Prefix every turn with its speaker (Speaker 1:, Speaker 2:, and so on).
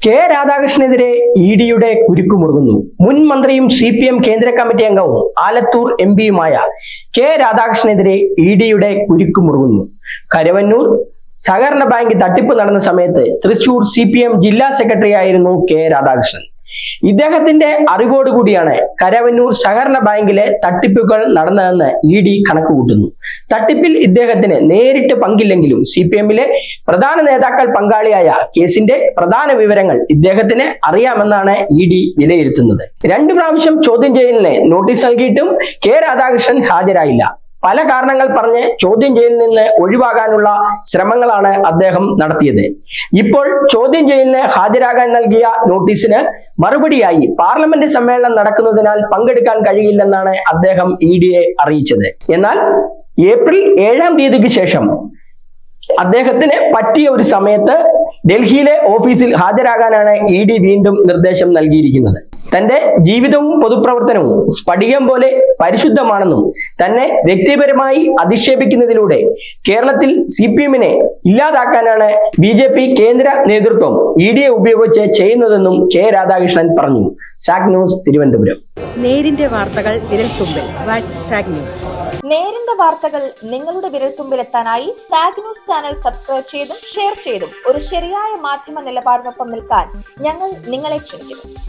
Speaker 1: K രാധാകൃഷ്ണനെതിരെ E ഡിയുടെ കുരുക്കുമുറുകുന്നു മുൻ മന്ത്രിയും സി പി എം കേന്ദ്ര കമ്മിറ്റി അംഗവും ആലത്തൂർ എം പിയുമായ കെ രാധാകൃഷ്ണനെതിരെ ഇ ഡിയുടെ കുരുക്കുമുറുകുന്നു കരവന്നൂർ സഹകരണ ബാങ്ക് തട്ടിപ്പ് നടന്ന സമയത്ത് തൃശൂർ സി ജില്ലാ സെക്രട്ടറി ആയിരുന്നു കെ രാധാകൃഷ്ണൻ. ഇദ്ദേഹത്തിന്റെ അറിവോടുകൂടിയാണ് കരവന്നൂർ സഹകരണ ബാങ്കിലെ തട്ടിപ്പുകൾ നടന്നതെന്ന് ഇ ഡി കണക്ക് കൂട്ടുന്നു. തട്ടിപ്പിൽ ഇദ്ദേഹത്തിന് നേരിട്ട് പങ്കില്ലെങ്കിലും സി പി എമ്മിലെ പ്രധാന നേതാക്കൾ പങ്കാളിയായ കേസിന്റെ പ്രധാന വിവരങ്ങൾ ഇദ്ദേഹത്തിന് അറിയാമെന്നാണ് ഇ ഡി വിലയിരുത്തുന്നത്. രണ്ടു പ്രാവശ്യം ചോദ്യം ചെയ്യലിന് നോട്ടീസ് നൽകിയിട്ടും കെ രാധാകൃഷ്ണൻ ഹാജരായില്ല. പല കാരണങ്ങൾ പറഞ്ഞ് ചോദ്യം ചെയ്യലിൽ നിന്ന് ഒഴിവാകാനുള്ള ശ്രമങ്ങളാണ് അദ്ദേഹം നടത്തിയത്. ഇപ്പോൾ ചോദ്യം ചെയ്യലിന് ഹാജരാകാൻ നൽകിയ നോട്ടീസിന് മറുപടിയായി പാർലമെന്റ് സമ്മേളനം നടക്കുന്നതിനാൽ പങ്കെടുക്കാൻ കഴിയില്ലെന്നാണ് അദ്ദേഹം ഇ ഡിയെ അറിയിച്ചത്. എന്നാൽ ഏപ്രിൽ ഏഴാം തീയതിക്ക് ശേഷം അദ്ദേഹത്തിന് പറ്റിയ ഒരു സമയത്ത് ഡൽഹിയിലെ ഓഫീസിൽ ഹാജരാകാനാണ് ഇ ഡി വീണ്ടും നിർദ്ദേശം നൽകിയിരിക്കുന്നത്. തന്റെ ജീവിതവും പൊതുപ്രവർത്തനവും സ്ഫടികം പോലെ പരിശുദ്ധമാണെന്നും തന്നെ വ്യക്തിപരമായി അധിക്ഷേപിക്കുന്നതിലൂടെ കേരളത്തിൽ സി പി എമ്മിനെ ഇല്ലാതാക്കാനാണ് ബി ജെ പി കേന്ദ്ര നേതൃത്വം ഇ ഡിയെ ഉപയോഗിച്ച് ചെയ്യുന്നതെന്നും കെ രാധാകൃഷ്ണൻ പറഞ്ഞു. സാക് ന്യൂസ് തിരുവനന്തപുരം.
Speaker 2: നേരിന്റെ വാർത്തകൾ വിരൽത്തുമ്പിൽ. സാഗ്
Speaker 3: നേരിന്റെ വാർത്തകൾ നിങ്ങളുടെ വിരൽത്തുമ്പിൽ എത്താനായി സാഗ് ന്യൂസ് ചാനൽ സബ്സ്ക്രൈബ് ചെയ്തും ഷെയർ ചെയ്തും ഒരു ശരിയായ മാധ്യമ നിലപാടിനൊപ്പം നിൽക്കാൻ ഞങ്ങൾ നിങ്ങളെ ക്ഷണിക്കുന്നു.